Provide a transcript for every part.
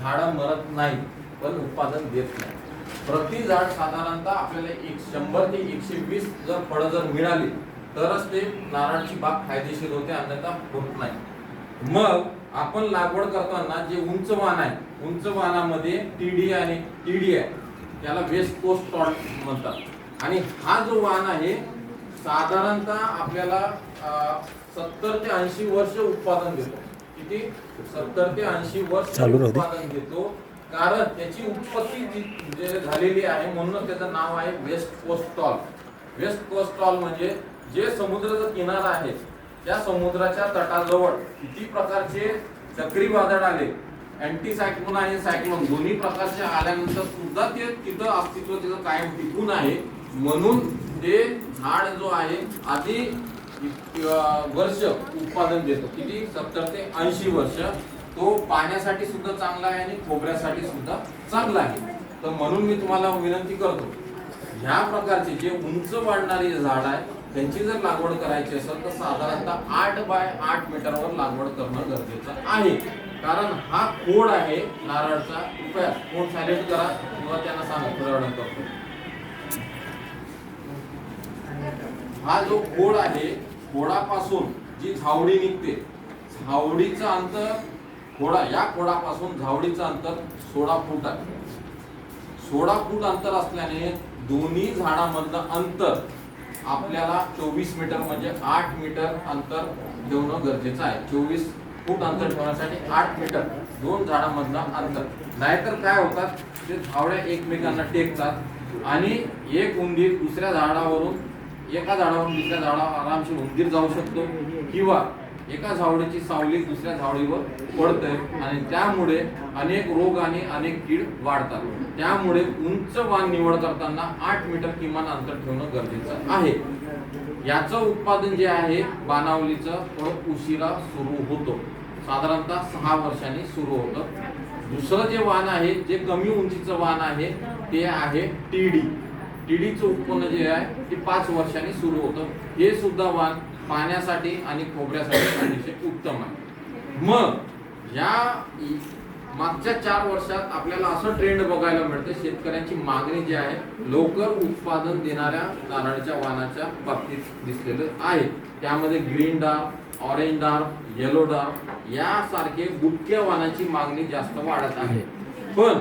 झाडं मरत नाही पण उत्पादन देत नाही प्रति झाड साधारणतः आपल्याला एक शंभर ते एकशे वीस जर फळं जर मिळाली तरच ते नारळाची बाग फायदेशीर होते अन्यथा होत नाही. मग आपण लागवड करताना जे उंच वाण आहे उंच वाणामध्ये टीडी आणि टीडी आहे त्याला वेस्ट कोस्ट टॉट म्हणतात. आणि हा जो वाण आहे साधारणतः आपल्याला सत्तर ते ऐंशी वर्ष उत्पादन देतो. किती? सत्तर ते ऐंशी वर्ष. उत्पादन देतो कारण त्याची उत्पत्ती जी- जे झालेली आहे म्हणून त्याचं नाव आहे west coast tall west coast tall म्हणजे जे समुद्राचा किनारा आहे त्या समुद्राच्या तटाजवळ किती प्रकारचे चक्रीवादळ आले? अँटी सायक्लोन आणि सायक्लोन दोन्ही प्रकारचे आल्यानंतर सुद्धा ते तिथं अस्तित्व तिथं कायम टिकून आहे. म्हणून ते झाड जो आहे आधी वर्ष उत्पादन देतो. किती? सत्तर ते ऐंशी वर्ष. तो पाण्यासाठी सुद्धा चांगला आहे आणि खोबऱ्यासाठी सुद्धा चांगला आहे. तर म्हणून मी तुम्हाला विनंती करतो ह्या प्रकारचे जे उंच वाढणारी झाड आहे त्यांची जर लागवड करायची असेल तर साधारणतः आठ बाय आठ मीटरवर लागवड करणं गरजेचं आहे. कारण हा खोड आहे नारळचा. कृपया कोड सायलेंट करा किंवा त्यांना सांगा थोड्या करतो. हा जो खोड आहे खोडापासून जी झावडी निघते झावडीचं अंतर खोडा या खोडापासून झावडीचं अंतर सोळा फूट आहे. सोळा फूट अंतर असल्याने दोन्ही झाडामधलं अंतर आपल्याला चोवीस मीटर म्हणजे आठ मीटर अंतर ठेवणं गरजेचं आहे. चोवीस फूट अंतर ठेवण्यासाठी आठ मीटर दोन झाडामधलं अंतर. नाहीतर काय होतात? ते झावड्या एकमेकांना टेकतात आणि एक उंदीर दुसऱ्या झाडावरून एका झाडावरून दुसऱ्या झाडावर आरामशीर उंदीर जाऊ शकतो किंवा एका झावडीची सावली दुसऱ्या झावडीवर पडते आणि त्यामुळे अनेक रोग आणि अनेक कीड वाढतात. त्यामुळे उंच वाण निवड करताना आठ मीटर किमान अंतर ठेवणं गरजेचं आहे. याचं उत्पादन जे आहे बाणावलीचं थोडं उशिरा सुरू होतो. साधारणतः सहा वर्षांनी सुरू होतं. दुसरं जे वाण आहे जे कमी उंचीचं वाण आहे ते आहे टीडी. टीडीचं उत्पन्न जे आहे ते पाच वर्षांनी सुरू होतं. हे सुद्धा वाण पाण्यासाठी आणि खोबऱ्यासाठी अतिशय उत्तम आहे. मग या मागच्या चार वर्षात आपल्याला असं ट्रेंड बघायला मिळतं शेतकऱ्यांची मागणी जी आहे लवकर उत्पादन देणाऱ्या नारळाच्या वाणाच्या बाबतीत दिसलेलं आहे. त्यामध्ये green dark orange dark yellow dark यासारखे बुटक्या वाणाची मागणी जास्त वाढत आहे. पण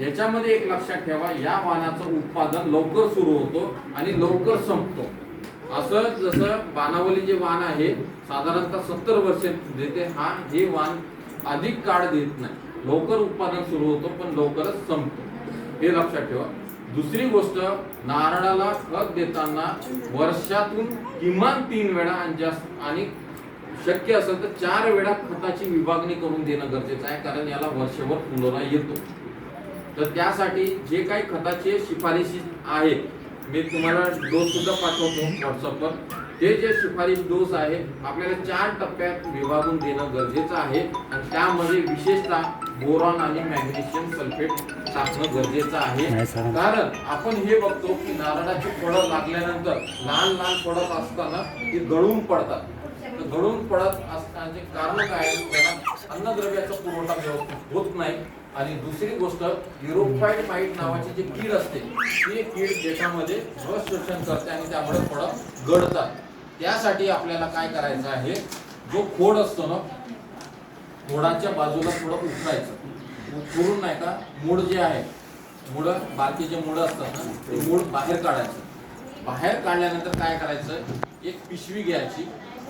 याच्यामध्ये एक लक्षात ठेवा या वाणाचं उत्पादन लवकर सुरू होतो आणि लवकर संपतो. असं जसं बाणावली जे वाण आहे साधारणतः सत्तर वर्ष देते हा हे वाण अधिक काळ देत नाही. लवकर उत्पादन सुरू होतो पण लवकरच संपतो. हे लक्षात ठेवा. दुसरी गोष्ट नारळाला खत देताना वर्षातून किमान तीन वेळा आणि जास्त आणि शक्य असेल तर चार वेळा खताची विभागणी करून देणं गरजेचं आहे कारण याला वर्षभर फुलोरा येतो. तर त्यासाठी जे काही खताचे शिफारशी आहेत मी तुम्हाला डोस सुद्धा पाठवतो व्हॉट्सअपवर. ते जे शिफारिश डोस आहे आपल्याला चार टप्प्यात विभागून देणं गरजेचं आहे आणि त्यामध्ये विशेषतः बोरॉन आणि मॅग्नेशियम सल्फेट टाकणं गरजेचं आहे. कारण आपण हे बघतो की नारळाची फळं लागल्यानंतर लहान लहान फळं असताना ती गळून पडतात. तर गळून पडत असण्याचे कारण काय? आहे? अन्नद्रव्याचा पुरवठा व्यवस्थित होत नाही. आणि दुसरी गोष्ट युरोपाईड माईट नावाची जी कीड असते ती कीड देशामध्ये रस शोषण करते आणि त्यामुळे फळं गळतात. त्यासाठी आपल्याला काय करायचं आहे? जो खोड असतो ना खोडाच्या बाजूला थोडं उतरायचं उकरून नाही का मूळ जे आहे मुळ बाकी जे मुळं असतात ना ते मूळ बाहेर काढायचं. बाहेर काढल्यानंतर काय करायचं? एक पिशवी घ्यायची.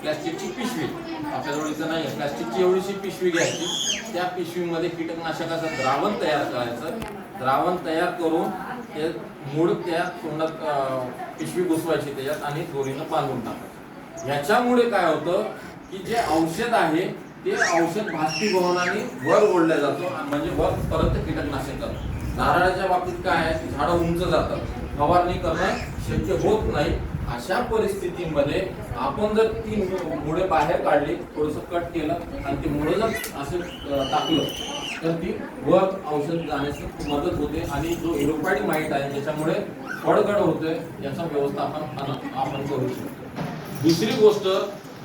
प्लॅस्टिकची पिशवी. आपल्याजवळ इथं नाही आहे प्लॅस्टिकची एवढीशी पिशवी घ्यायची. त्या पिशवीमध्ये कीटकनाशकाचं द्रावण तयार करायचं. द्रावण तयार करून ते मूळ त्या तोंडात पिशवी घुसवायची त्याच्यात आणि दोरीनं बांधून टाकायचं. ह्याच्यामुळे काय होतं की जे औषध आहे ते औषध बाष्पीभवनाने वर ओढलं जातं आणि म्हणजे वर परत कीटकनाशक करतं नारळाच्या बाबतीत काय आहे? झाडं उंच जातात. फवारणी करणं शक्य होत नाही. अशा परिस्थितीमध्ये आपण जर ती मुळे बाहेर काढली थोडस कट केलं आणि ती मुळे जर असं टाकलं तर ती वर औषध जाण्यास मदत होते आणि जो एरोपाईड माईट आहे ज्याच्यामुळे फडगड होतोय याचं व्यवस्थापन आपण करू शकतो. दुसरी गोष्ट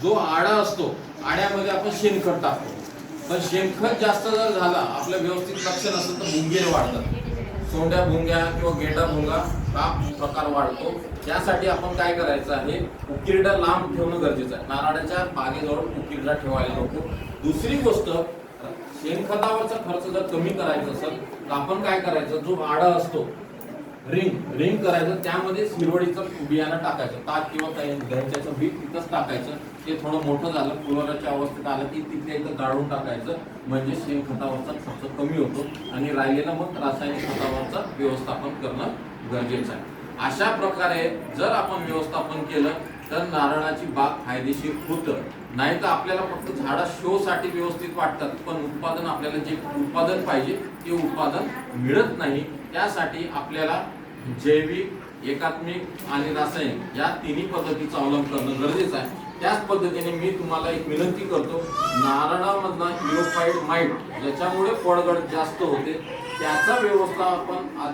जो आडा असतो आड्यामध्ये आपण शेणखत टाकतो. पण शेणखत जास्त जर झाला आपलं व्यवस्थित लक्ष नसेल तर भुंगे वाढतात. सोंड्या भुंग्या किंवा गेंडा भुंगा हा प्रकार वाढतो? त्यासाठी आपण काय करायचं आहे? उकिरडा लांब ठेवणं गरजेचं आहे. नारळाच्या बागेजवळ उकिरडा ठेवायला नको. दुसरी गोष्ट शेणखतावरचा खर्च जर कमी करायचा असेल तर आपण काय करायचं? जो आडा असतो रिंग रिंग करायचं. त्यामध्ये शिरवडीचं बियाणं टाकायचं. ताक किंवा काही घ्यायचं बी तिथंच टाकायचं. ते थोडं मोठं झालं फुलवराच्या अवस्थेत आलं की तिथे इथं गाळून टाकायचं. म्हणजे शेणखतावरचा खर्च कमी होतो आणि राहिलेलं मग रासायनिक खतावरचं व्यवस्थापन करणं गरजेचं आहे. अशा प्रकारे जर आपण व्यवस्थापन केलं तर नारळाची बाग फायदेशीर होतं. नाही तर आपल्याला फक्त झाडं शो साठी व्यवस्थित वाटतात पण उत्पादन आपल्याला जे उत्पादन पाहिजे ते उत्पादन मिळत नाही. त्यासाठी आपल्याला जैविक एकात्मिक आणि रासायनिक या तिन्ही पद्धतीचा अवलंब करणं गरजेचं आहे. त्याच पद्धतीने मी तुम्हाला एक विनंती करतो नारळामधला युरोफाईड माइट ज्याच्यामुळे फळगड जास्त होते त्याचा व्यवस्थापन आ-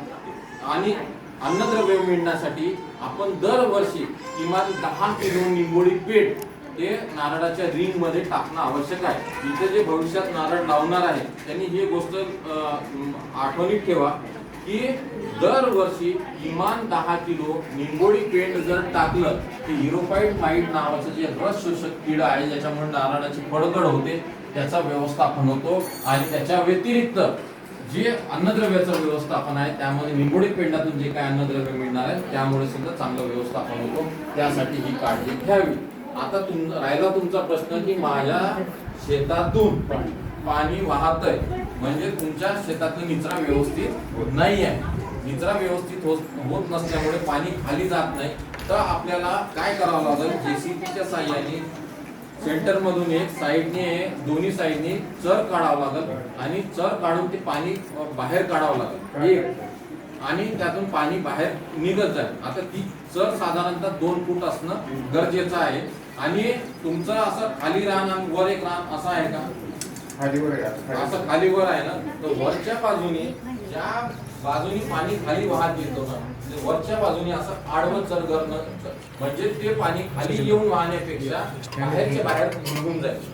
आणि अन्नद्रव्य मिळण्यासाठी आपण दरवर्षी किमान दहा किलो निंबोळी पेट ते नारळाच्या रिंगमध्ये टाकणं आवश्यक आहे. इथे जे भविष्यात नारळ लावणार आहे त्यांनी ही गोष्ट आठवणीत ठेवा की दरवर्षी किमान दहा किलो निंबोळी पेंट जर टाकलं ते हिरोफाईड माईट नावाचं जे रस शोषक कीड आहे ज्याच्यामुळे नारळाची फडगड होते त्याचा व्यवस्थापन होतो आणि त्याच्या व्यतिरिक्त जे अन्नद्रव्याचं व्यवस्थापन आहे त्यामध्ये निंबोडी पेंडातून जे काय अन्नद्रव्य मिळणार आहे त्यामुळे सुद्धा चांगलं व्यवस्थापन होतो. त्यासाठी ही काळजी घ्यावी. आता तुम राहिला तुमचा प्रश्न की माझ्या शेतातून पाणी वाहत आहे म्हणजे तुमच्या शेतातलं निचरा व्यवस्थित नाही आहे निचरा व्यवस्थित होत होत नसल्यामुळे पाणी खाली जात नाही. तर आपल्याला काय करावं लागेल? जेसीबीच्या साह्याने सेंटर मधून एक साईडने दोन्ही साईडने चर काढावं लागेल आणि चर काढून ते पाणी बाहेर काढावं लागेल. एक. आणि त्यातून पाणी बाहेर निघत जाईल. आता ती चर साधारणतः दोन फूट असणं गरजेचं आहे. आणि तुमचं असं खाली रान आणि वर एक रान असं आहे का. असं खाली वर आहे ना? तर वरच्या बाजूने ज्या बाजूनी पाणी खाली वाहत येतो ना म्हणजे वरच्या बाजूने असं आडवं चर करणं म्हणजे ते पाणी खाली येऊन वाहण्यापेक्षा बाहेरच्या बाहेर निघून जाईल